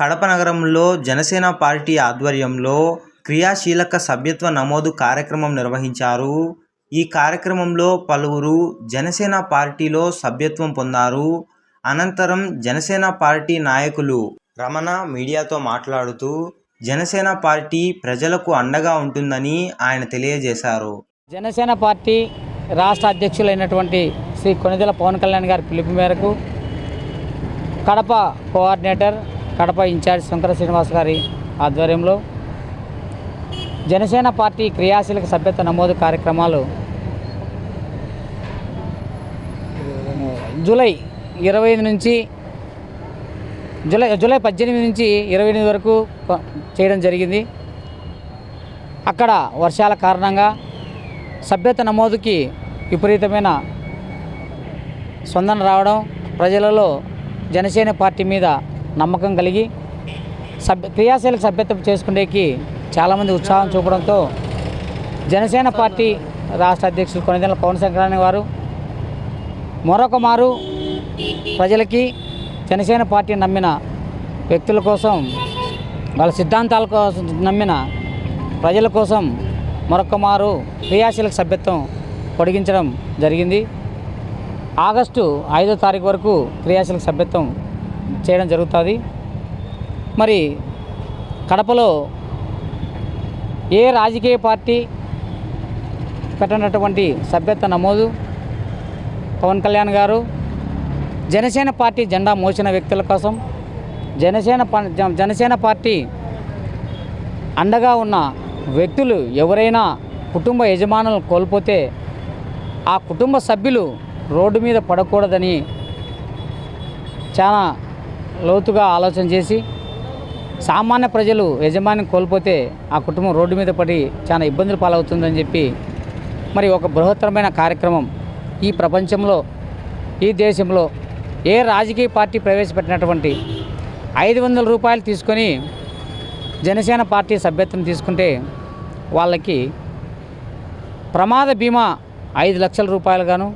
కడప నగరంలో జనసేన పార్టీ ఆధ్వర్యంలో క్రియాశీలక సభ్యత్వ నమోదు కార్యక్రమం నిర్వహించారు. ఈ కార్యక్రమంలో పలువురు జనసేన పార్టీలో సభ్యత్వం పొందారు. అనంతరం జనసేన పార్టీ నాయకులు రమణ మీడియాతో మాట్లాడుతూ జనసేన పార్టీ ప్రజలకు అండగా ఉంటుందని ఆయన తెలియజేశారు. జనసేన పార్టీ రాష్ట్ర అధ్యక్షులైనటువంటి శ్రీ కొనిదెల పవన్ కళ్యాణ్ గారి పిలుపు మేరకు కడప కోఆర్డినేటర్ కడప ఇన్ఛార్జ్ శంకర శ్రీనివాస్ గారి ఆధ్వర్యంలో జనసేన పార్టీ క్రియాశీలక సభ్యత నమోదు కార్యక్రమాలు జూలై ఇరవై ఐదు నుంచి జూలై జూలై పద్దెనిమిది నుంచి ఇరవై ఎనిమిది వరకు చేయడం జరిగింది. అక్కడ వర్షాల కారణంగా సభ్యత నమోదుకి విపరీతమైన స్పందన రావడం ప్రజలలో జనసేన పార్టీ మీద నమ్మకం కలిగి సభ్య క్రియాశీలక సభ్యత్వం చేసుకునేకి చాలామంది ఉత్సాహం చూపడంతో జనసేన పార్టీ రాష్ట్ర అధ్యక్షులు కొనిదెల పవన్ సంక్రాంతి వారు మరొక మారు ప్రజలకి జనసేన పార్టీ నమ్మిన వ్యక్తుల కోసం వాళ్ళ సిద్ధాంతాల కోసం నమ్మిన ప్రజల కోసం మరొక మారు క్రియాశీలక సభ్యత్వం పొడిగించడం జరిగింది. ఆగస్టు ఐదో తారీఖు వరకు క్రియాశీలక సభ్యత్వం చేయడం జరుగుతుంది. మరి కడపలో ఏ రాజకీయ పార్టీ పెట్టినటువంటి సభ్యత్వ నమోదు? పవన్ కళ్యాణ్ గారు జనసేన పార్టీ జెండా మోసిన వ్యక్తుల కోసం జనసేన ప- జనసేన పార్టీ అండగా ఉన్న వ్యక్తులు ఎవరైనా కుటుంబ యజమానులను కోల్పోతే ఆ కుటుంబ సభ్యులు రోడ్డు మీద పడకూడదని చాలా లోతుగా ఆలోచన చేసి సామాన్య ప్రజలు యజమాని కోల్పోతే ఆ కుటుంబం రోడ్డు మీద పడి చాలా ఇబ్బందులు పాలవుతుందని చెప్పి మరి ఒక బృహత్తరమైన కార్యక్రమం ఈ ప్రపంచంలో ఈ దేశంలో ఏ రాజకీయ పార్టీ ప్రవేశపెట్టినటువంటి ఐదు వందల రూపాయలు తీసుకొని జనసేన పార్టీ సభ్యత్వం తీసుకుంటే వాళ్ళకి ప్రమాద బీమా ఐదు లక్షల రూపాయలు గాను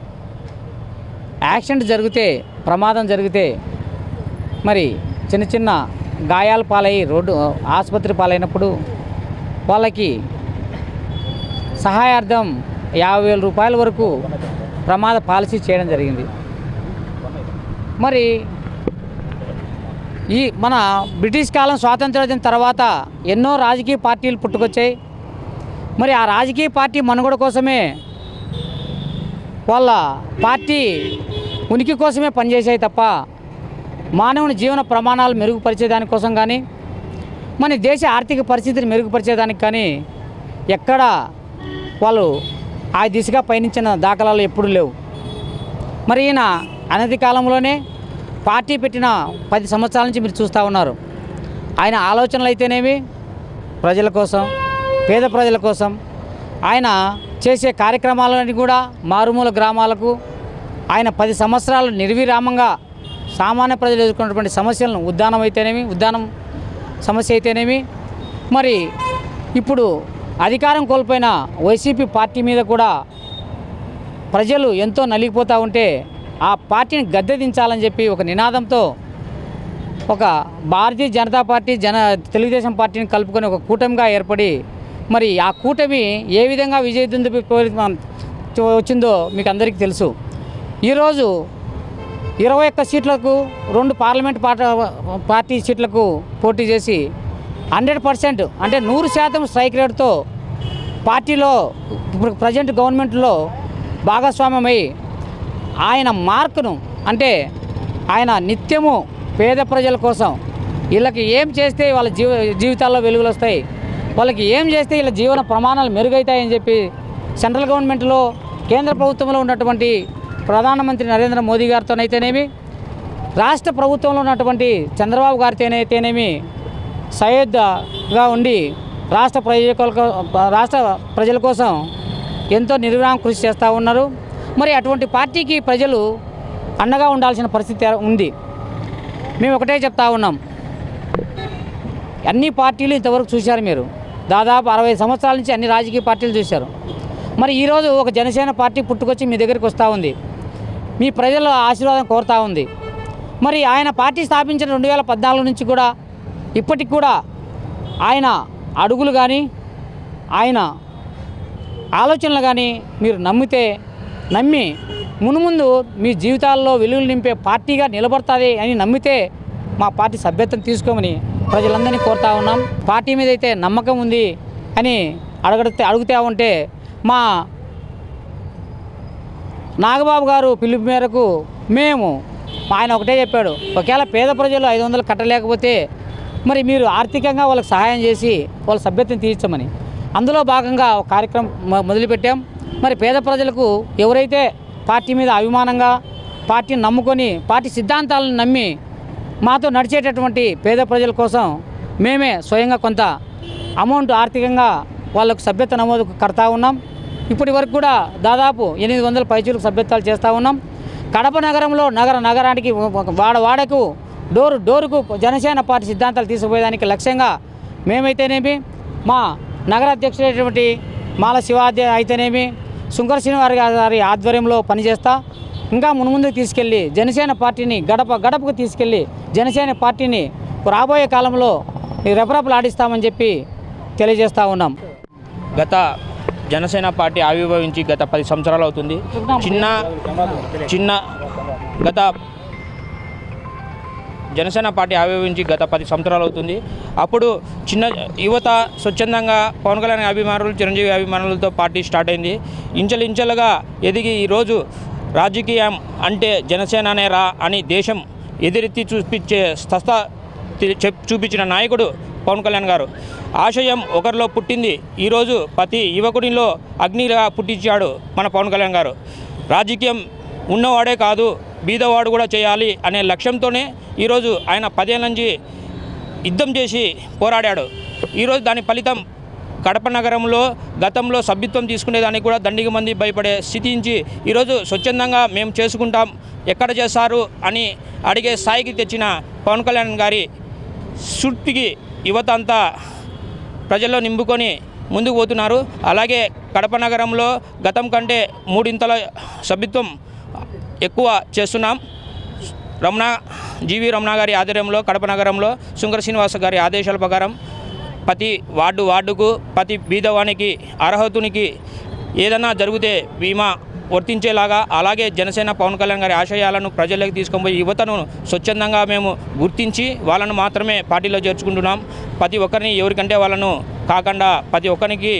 యాక్సిడెంట్ జరిగితే ప్రమాదం జరిగితే మరి చిన్న చిన్న గాయాల పాలై రోడ్డు ఆసుపత్రి పాలైనప్పుడు వాళ్ళకి సహాయార్థం యాభై వేల రూపాయల వరకు ప్రమాద పాలసీ చేయడం జరిగింది. మరి ఈ మన బ్రిటిష్ కాలం స్వాతంత్ర్యం తర్వాత ఎన్నో రాజకీయ పార్టీలు పుట్టుకొచ్చాయి. మరి ఆ రాజకీయ పార్టీ మనుగడ కోసమే వాళ్ళ పార్టీ ఉనికి కోసమే పనిచేసాయి తప్ప మానవుని జీవన ప్రమాణాలు మెరుగుపరిచే దానికోసం కానీ మన దేశ ఆర్థిక పరిస్థితిని మెరుగుపరిచేదానికి కానీ ఎక్కడ వాళ్ళు ఆ దిశగా పయనించిన దాఖలాలు ఎప్పుడూ లేవు. మరి ఈయన అనతి కాలంలోనే పార్టీ పెట్టిన పది సంవత్సరాల నుంచి మీరు చూస్తూ ఉన్నారు. ఆయన ఆలోచనలు అయితేనేమి? ప్రజల కోసం పేద ప్రజల కోసం. ఆయన చేసే కార్యక్రమాలని కూడా మారుమూల గ్రామాలకు ఆయన పది సంవత్సరాలు నిర్విరామంగా సామాన్య ప్రజలు ఎదుర్కొన్నటువంటి సమస్యలను ఉద్దానం అయితేనేమి ఉద్దానం సమస్య అయితేనేమి. మరి ఇప్పుడు అధికారం కోల్పోయిన వైసీపీ పార్టీ మీద కూడా ప్రజలు ఎంతో నలిగిపోతూ ఉంటే ఆ పార్టీని గద్దె దించాలని చెప్పి ఒక నినాదంతో ఒక భారతీయ జనతా పార్టీ జన తెలుగుదేశం పార్టీని కలుపుకొని ఒక కూటమిగా ఏర్పడి మరి ఆ కూటమి ఏ విధంగా విజయదుందు వచ్చిందో మీకు అందరికీ తెలుసు. ఈరోజు ఇరవై ఒక్క సీట్లకు రెండు పార్లమెంట్ పార్టీ సీట్లకు పోటీ చేసి హండ్రెడ్ పర్సెంట్ అంటే నూరు శాతం స్ట్రైక్ రేట్తో పార్టీలో ఇప్పుడు ప్రజెంట్ గవర్నమెంట్లో భాగస్వామ్యమై ఆయన మార్కును అంటే ఆయన నిత్యము పేద ప్రజల కోసం వీళ్ళకి ఏం చేస్తే వాళ్ళ జీవ జీవితాల్లో వెలుగులు వస్తాయి వాళ్ళకి ఏం చేస్తే వీళ్ళ జీవన ప్రమాణాలు మెరుగవుతాయని చెప్పి సెంట్రల్ గవర్నమెంట్లో కేంద్ర ప్రభుత్వంలో ఉన్నటువంటి ప్రధానమంత్రి నరేంద్ర మోదీ గారితోనైతేనేమి రాష్ట్ర ప్రభుత్వంలో ఉన్నటువంటి చంద్రబాబు గారితోనైతేనేమి సయోధ్యగా ఉండి రాష్ట్ర ప్రజల రాష్ట్ర ప్రజల కోసం ఎంతో నిర్విరామ కృషి చేస్తూ ఉన్నారు. మరి అటువంటి పార్టీకి ప్రజలు అండగా ఉండాల్సిన పరిస్థితి ఉంది. మేము ఒకటే చెప్తా ఉన్నాం. అన్ని పార్టీలు ఇంతవరకు చూశారు మీరు. దాదాపు అరవై సంవత్సరాల నుంచి అన్ని రాజకీయ పార్టీలు చూశారు. మరి ఈరోజు ఒక జనసేన పార్టీ పుట్టుకొచ్చి మీ దగ్గరికి వస్తూ ఉంది. మీ ప్రజల ఆశీర్వాదం కోరుతూ ఉంది. మరి ఆయన పార్టీ స్థాపించిన రెండు వేల పద్నాలుగు నుంచి కూడా ఇప్పటికి కూడా ఆయన అడుగులు కానీ ఆయన ఆలోచనలు కానీ మీరు నమ్మితే నమ్మి మునుముందు మీ జీవితాల్లో వెలుగులు నింపే పార్టీగా నిలబడుతుంది అని నమ్మితే మా పార్టీ సభ్యత్వం తీసుకోమని ప్రజలందరినీ కోరుతా ఉన్నాం. పార్టీ మీద అయితే నమ్మకం ఉంది అని అడగడితే అడుగుతా ఉంటే మా నాగబాబు గారు పిలుపు మేరకు మేము ఆయన ఒకటే చెప్పాడు ఒకవేళ పేద ప్రజలు ఐదు వందలు కట్టలేకపోతే మరి మీరు ఆర్థికంగా వాళ్ళకి సహాయం చేసి వాళ్ళ సభ్యతను తీర్చమని. అందులో భాగంగా ఒక కార్యక్రమం మొదలుపెట్టాం. మరి పేద ప్రజలకు ఎవరైతే పార్టీ మీద అభిమానంగా పార్టీని నమ్ముకొని పార్టీ సిద్ధాంతాలను నమ్మి మాతో నడిచేటటువంటి పేద ప్రజల కోసం మేమే స్వయంగా కొంత అమౌంట్ ఆర్థికంగా వాళ్ళకు సభ్యత నమోదు కడతా ఉన్నాం. ఇప్పటి వరకు కూడా దాదాపు ఎనిమిది వందల పైచీలకు సభ్యత్వాలు చేస్తూ ఉన్నాం. కడప నగరంలో నగర నగరానికి వాడ వాడకు డోరు డోరుకు జనసేన పార్టీ సిద్ధాంతాలు తీసుకుపోయేదానికి లక్ష్యంగా మేమైతేనేమి మా నగర అధ్యక్షుడైనటువంటి మాల శివాధ్య అయితేనేమి శుంకర శ్రీనివారి గారి ఆధ్వర్యంలో పనిచేస్తా. ఇంకా మున్ముందుకు తీసుకెళ్ళి జనసేన పార్టీని గడప గడపకు తీసుకెళ్ళి జనసేన పార్టీని రాబోయే కాలంలో రెపరెపలు ఆడిస్తామని చెప్పి తెలియజేస్తూ ఉన్నాం. గత జనసేన పార్టీ ఆవిర్భవించి గత పది సంవత్సరాలు అవుతుంది. చిన్న చిన్న గత జనసేన పార్టీ ఆవిర్భవించి గత పది సంవత్సరాలు అవుతుంది. అప్పుడు చిన్న యువత స్వచ్ఛందంగా పవన్ కళ్యాణ్ అభిమానులు చిరంజీవి అభిమానులతో పార్టీ స్టార్ట్ అయింది. ఇంచలించలుగా ఎదిగి ఈరోజు రాజకీయం అంటే జనసేననే రా అని దేశం ఎదిరెత్తి చూపించే స్వస్థ చూపించిన నాయకుడు పవన్ కళ్యాణ్ గారు. ఆశయం ఒకరిలో పుట్టింది. ఈరోజు ప్రతి యువకుడిలో అగ్నిగా పుట్టించాడు మన పవన్ కళ్యాణ్ గారు. రాజకీయం ఉన్నవాడే కాదు బీదవాడు కూడా చేయాలి అనే లక్ష్యంతోనే ఈరోజు ఆయన పదేళ్ళ నుంచి యుద్ధం చేసి పోరాడాడు. ఈరోజు దాని ఫలితం కడప నగరంలో గతంలో సభ్యత్వం తీసుకునేదానికి కూడా దండిగ మంది భయపడే స్థితి నుంచి ఈరోజు స్వచ్ఛందంగా మేము చేసుకుంటాం ఎక్కడ చేస్తారు అని అడిగే స్థాయికి తెచ్చిన పవన్ కళ్యాణ్ గారి స్ఫూర్తికి యువత అంతా ప్రజల్లో నింపుకొని ముందుకు పోతున్నారు. అలాగే కడప నగరంలో గతం కంటే మూడింతల సభ్యత్వం ఎక్కువ చేస్తున్నాం. రమణ జీవి రమణ గారి ఆధ్వర్యంలో కడప నగరంలో శృంగర శ్రీనివాస గారి ఆదేశాల ప్రకారం ప్రతి వార్డు వార్డుకు ప్రతి బీదవానికి అర్హతునికి ఏదన్నా జరిగితే బీమా వర్తించేలాగా అలాగే జనసేన పవన్ కళ్యాణ్ గారి ఆశయాలను ప్రజల్లోకి తీసుకొని యువతను స్వచ్ఛందంగా మేము గుర్తించి వాళ్ళను మాత్రమే పార్టీలో చేర్చుకుంటున్నాం. ప్రతి ఒక్కరిని ఎవరికంటే వాళ్ళను కాకుండా ప్రతి ఒక్కరికి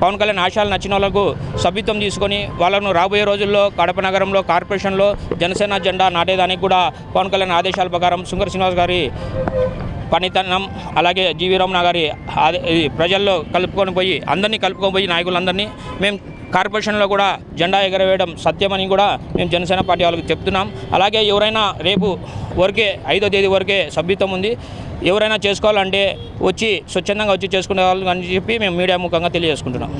పవన్ కళ్యాణ్ ఆశయాలు నచ్చిన వాళ్ళకు సభ్యత్వం తీసుకొని వాళ్ళను రాబోయే రోజుల్లో కడప నగరంలో కార్పొరేషన్లో జనసేన జెండా నాటేదానికి కూడా పవన్ కళ్యాణ్ ఆదేశాల ప్రకారం శృంగర శ్రీనివాస్ గారి పనితనం అలాగే జీవీ రమణ గారి ప్రజల్లో కలుపుకొని పోయి అందరినీ కలుపుకొని పోయి నాయకులందరినీ మేము కార్పొరేషన్లో కూడా జెండా ఎగరవేయడం సత్యమని కూడా మేము జనసేన పార్టీ వాళ్ళకి చెప్తున్నాం. అలాగే ఎవరైనా రేపు వరకే ఐదో తేదీ వరకే సభ్యత్వం ఉంది. ఎవరైనా చేసుకోవాలంటే వచ్చి స్వచ్ఛందంగా వచ్చి చేసుకునే వాళ్ళు అని చెప్పి మేము మీడియా ముఖంగా తెలియజేసుకుంటున్నాం.